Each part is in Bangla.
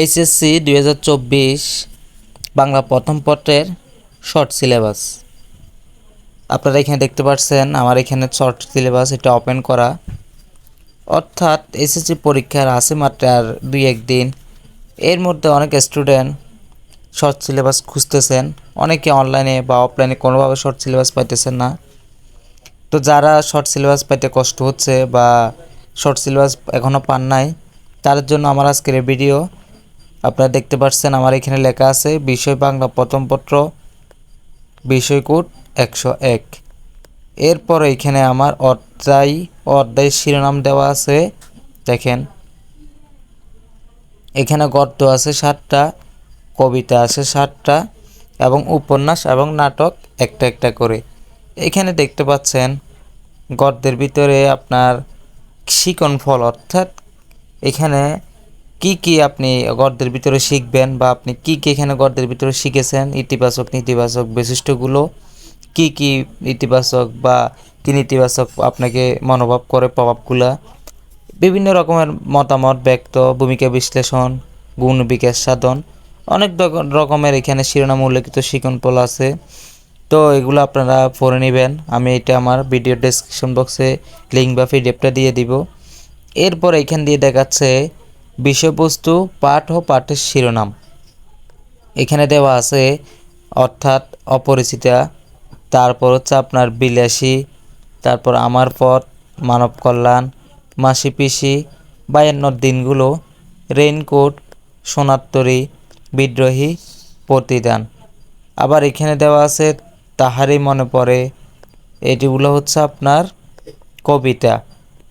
এইচএসসি দুই হাজার চব্বিশ বাংলা প্রথম পত্রের শর্ট সিলেবাস আপনারা এখানে দেখতে পাচ্ছেন, আমার এখানে শর্ট সিলেবাস এটা ওপেন করা। অর্থাৎ এসএসসি পরীক্ষার আছে মাত্র আর দুই একদিন এর মধ্যে অনেক স্টুডেন্ট শর্ট সিলেবাস খুঁজতেছেন। অনেকে অনলাইনে বা অফলাইনে কোনোভাবে শর্ট সিলেবাস পাইতেছেন না। তো যারা শর্ট সিলেবাস পাইতে কষ্ট হচ্ছে বা শর্ট সিলেবাস এখনও পান নাই তার জন্য আমার আজকের ভিডিও আপনারা দেখতে পাচ্ছেন আমার এখানে লেখা আছে, বিষয় বাংলা প্রথম পত্র, বিষয় কোড একশো এক। এরপর এখানে আমার অধ্যায়, অধ্যায়ের শিরোনাম দেওয়া আছে, দেখেন। এখানে গদ্য আছে সাতটা, কবিতা আছে সাতটা, এবং উপন্যাস এবং নাটক একটা একটা করে। এখানে দেখতে পাচ্ছেন, গদ্যের ভিতরে আপনার শিকন ফল, অর্থাৎ এখানে কি কি আপনি গদ্যের ভিতরে শিখবেন বা আপনি কি কি এখানে গদ্যের ভিতরে শিখেছেন, ইতিবাচক, নেতিবাচক বৈশিষ্ট্যগুলো? কি কি ইতিবাচক বা কি নেতিবাচক আপনাকে মনোভাব করে প্রভাবগুলা? বিভিন্ন রকমের মতামত, ব্যক্ত, ভূমিকা বিশ্লেষণ, গুণ বিকাশ সাধন, অনেক রক- রকমের এখানে শিরোনাম উল্লেখিত শিকনপল আছে। তো এগুলো আপনারা পড়ে নেবেন। আমি এটা আমার ভিডিও ডেসক্রিপশন বক্সে লিঙ্ক বা পিডিএফটা দিয়ে দিব। এরপর এখান দিয়ে দেখাচ্ছে বিষয়বস্তু, পাঠ ও পাঠের শিরোনাম। এখানে দেওয়া আছে, অর্থাৎ অপরিচিতা তারপর হচ্ছে আপনার বিলাসী, তারপর আমার পথ, মানব কল্যাণ, মাসি পিসি, বায়ান্নর দিনগুলো, রেইনকোট সোনাত্তরী বিদ্রোহী প্রতিদান। আবার এখানে দেওয়া আছে, তাহারই মনে পড়ে, এটিগুলো হচ্ছে আপনার কবিতা।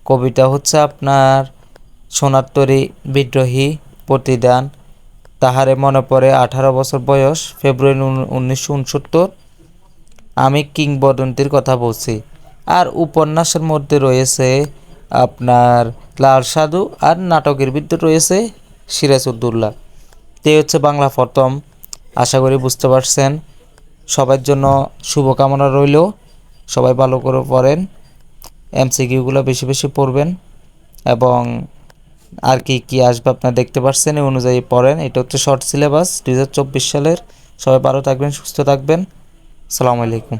কবিতা হচ্ছে আপনার সোনাত্তরী বিদ্রোহী প্রতিদান। তাহারে মনে পড়ে আঠারো বছর বয়স, ফেব্রুয়ারি উনিশশো উনসত্তর। আমি কিংবদন্তির কথা বলছি। আর উপন্যাসের মধ্যে রয়েছে আপনার লাল সাধু আর নাটকের ভিতরে রয়েছে সিরাজউদ্দৌলা। তে হচ্ছে বাংলা প্রথম। আশা করি বুঝতে পারছেন। সবার জন্য শুভকামনা রইল। সবাই ভালো করে পড়েন। এমসিকিউগুলো বেশি বেশি পড়বেন। এবং আর কি কি আসবে আপনারা দেখতে পাচ্ছেন এই অনুযায়ী পড়েন। এটা হচ্ছে শর্ট সিলেবাস দুই হাজার চব্বিশ সালের। সবাই ভালো থাকবেন, সুস্থ থাকবেন। সালামু আলাইকুম।